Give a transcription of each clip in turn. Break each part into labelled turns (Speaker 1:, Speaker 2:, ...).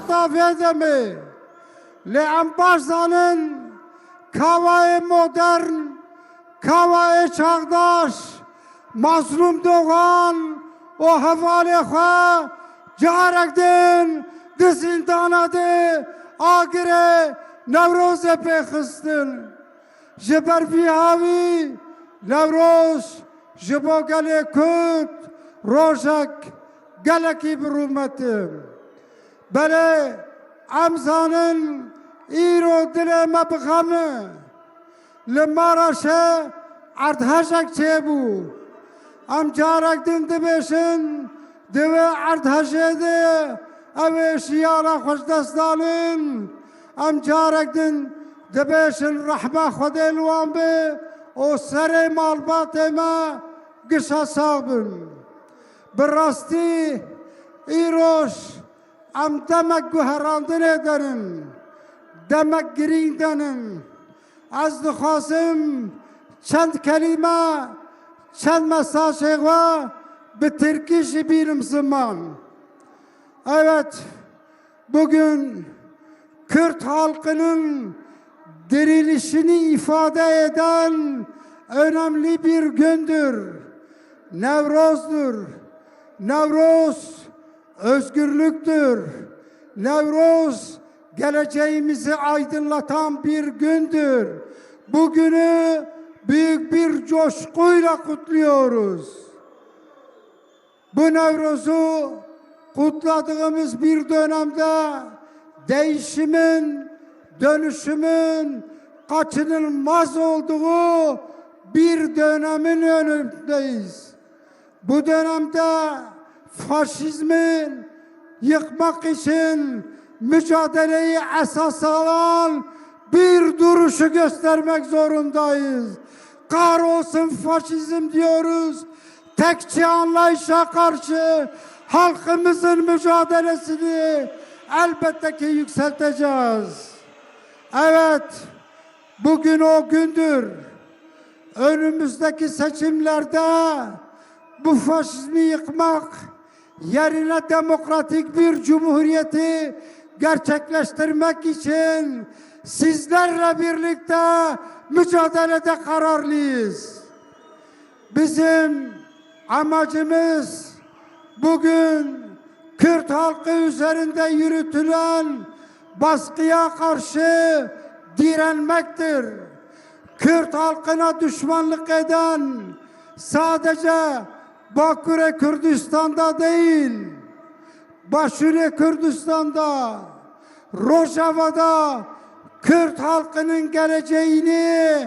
Speaker 1: hatta vedemi le ambazanın kavayı modern kavayı çağdaş mazlum doğan o havale ha carekden de zindanadı agire nevroze pekhistin jiber bihavi nevroz jibo gele kut rojak geleki bir بەێ ئەمزانن ئیرۆ دلێ مەبخەمە لە مارەشە ئەردهەشێک چێبوو ئەم جارێک دن دەبێشن دەوێ ئەردهەژێ دێ ئەوێ شیارە خوش دەستداڵن ئەم جارێک دن دەبێشن ڕەحبە خودێ لوان بێ ئۆ سەرێ ماڵباتێمە گشە ساغ بن بڕاستی ئیرۆش Am demek güherandın ederin demek girinden az dixwazim çend kelime çend mesajı ve bir Türkçe bilim zaman. Evet, bugün Kürt halkının dirilişini ifade eden önemli bir gündür. Nevroz'dur. Nevroz özgürlüktür. Nevroz geleceğimizi aydınlatan bir gündür. Bugünü büyük bir coşkuyla kutluyoruz. Bu Nevruz'u kutladığımız bir dönemde değişimin, dönüşümün kaçınılmaz olduğu bir dönemin önündeyiz. Bu dönemde faşizmin yıkmak için mücadeleyi esas alan bir duruşu göstermek zorundayız. Kahrolsun faşizm diyoruz. Tekçi anlayışa karşı halkımızın mücadelesini elbette ki yükselteceğiz. Evet, bugün o gündür. Önümüzdeki seçimlerde bu faşizmi yıkmak yerine demokratik bir cumhuriyeti gerçekleştirmek için sizlerle birlikte mücadelede kararlıyız. Bizim amacımız bugün Kürt halkı üzerinde yürütülen baskıya karşı direnmektir. Kürt halkına düşmanlık eden sadece Baküre Kürdistan'da değil, Başure Kürdistan'da, Rojava'da Kürt halkının geleceğini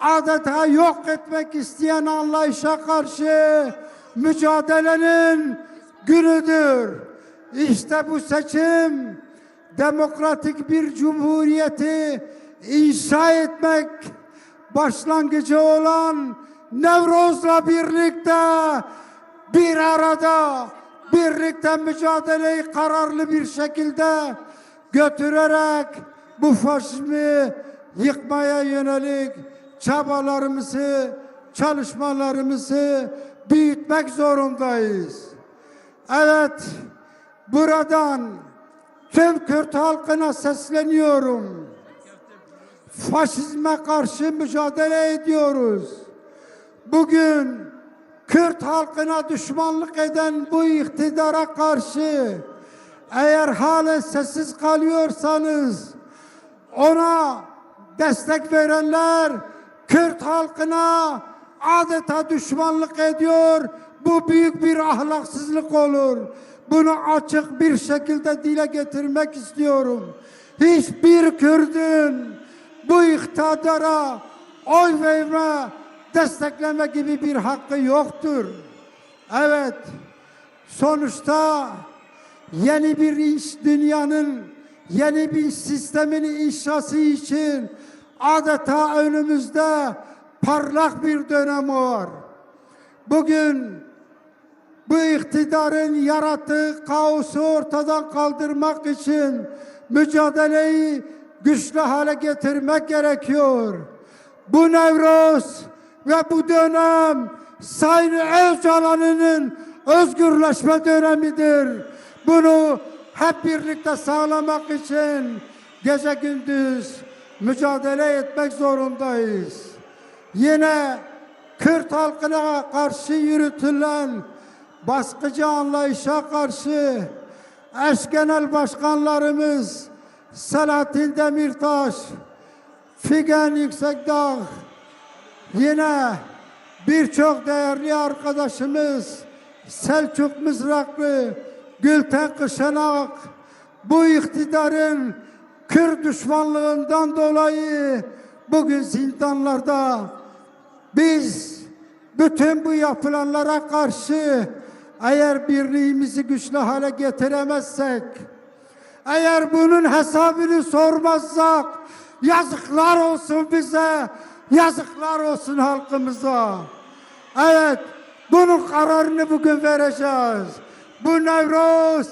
Speaker 1: adeta yok etmek isteyen anlayışa karşı mücadelenin günüdür. İşte bu seçim demokratik bir cumhuriyeti inşa etmek başlangıcı olan Nevroz'la birlikte bir arada birlikte mücadeleyi kararlı bir şekilde götürerek bu faşizmi yıkmaya yönelik çabalarımızı, çalışmalarımızı büyütmek zorundayız. Evet, buradan tüm Kürt halkına sesleniyorum. Faşizme karşı mücadele ediyoruz. Bugün Kürt halkına düşmanlık eden bu iktidara karşı eğer halen sessiz kalıyorsanız ona destek verenler Kürt halkına adeta düşmanlık ediyor. Bu büyük bir ahlaksızlık olur. Bunu açık bir şekilde dile getirmek istiyorum. Hiçbir Kürdün bu iktidara oy verme, destekleme gibi bir hakkı yoktur. Evet, sonuçta yeni bir iş dünyanın yeni bir sistemin inşası için adeta önümüzde parlak bir dönem var. Bugün bu iktidarın yarattığı kaosu ortadan kaldırmak için mücadeleyi güçlü hale getirmek gerekiyor. Bu Nevruz ve bu dönem Sayın Öcalan'ın özgürleşme dönemidir. Bunu hep birlikte sağlamak için gece gündüz mücadele etmek zorundayız. Yine Kürt halkına karşı yürütülen baskıcı anlayışa karşı eş genel başkanlarımız Selahattin Demirtaş, Figen Yüksekdağ, yine birçok değerli arkadaşımız Selçuk Mızraklı, Gülten Kışanak bu iktidarın Kürt düşmanlığından dolayı bugün zindanlarda biz bütün bu yapılanlara karşı eğer birliğimizi güçlü hale getiremezsek, eğer bunun hesabını sormazsak yazıklar olsun bize, yazıklar olsun halkımıza. Evet, bunun kararını bugün vereceğiz. Bu Nevruz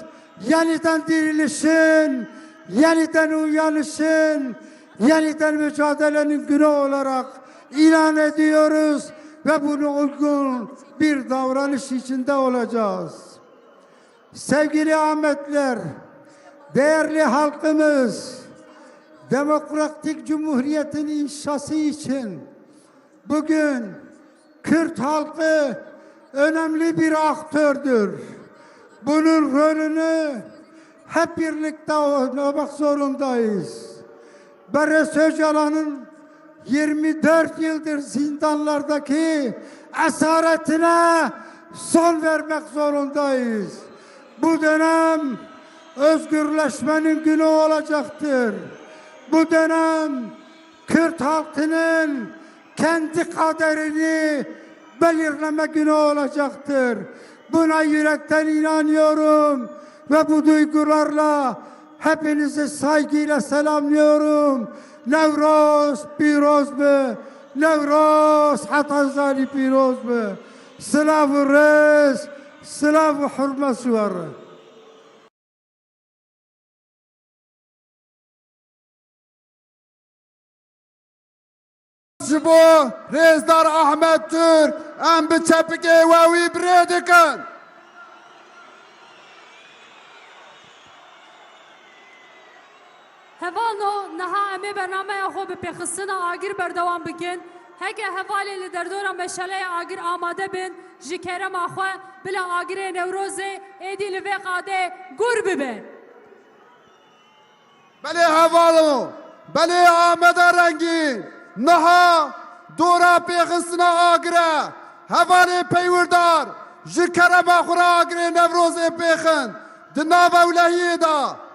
Speaker 1: yeniden dirilişin, yeniden uyanışın, yeniden mücadelenin günü olarak ilan ediyoruz ve bunu uygun bir davranış içinde olacağız. Sevgili Ahmetler, değerli halkımız, demokratik cumhuriyetin inşası için bugün Kürt halkı önemli bir aktördür. Bunun rolünü hep birlikte oynamak zorundayız. Beres Öcalan'ın 24 yıldır zindanlardaki esaretine son vermek zorundayız. Bu dönem özgürleşmenin günü olacaktır. Bu dönem Kürt halkının kendi kaderini belirleme günü olacaktır. Buna yürekten inanıyorum ve bu duygularla hepinizi saygıyla selamlıyorum. Nevroz piroz mu? Nevroz hatazali piroz mu? Slavı rez, slavı hürmesi var.
Speaker 2: Ji bo rêzdar Ahmed Türk em bi çepikê we wî birê dikin.
Speaker 3: Hevalno niha em ê bernameya xwe bi pêxistina agir berdewam bikin. Heke hevalê li derdora meşaleya agir amade bin ji kerema xwe bila agirê Newrozê êdî li vê qadê gur bibe.
Speaker 2: Belê hevalino, belê Ahmeda rengîn, pêxistina agire, hevalê peywirdar, ji kerema xwe re agirê Nevrozê pêxin, di nav ewlehiyê da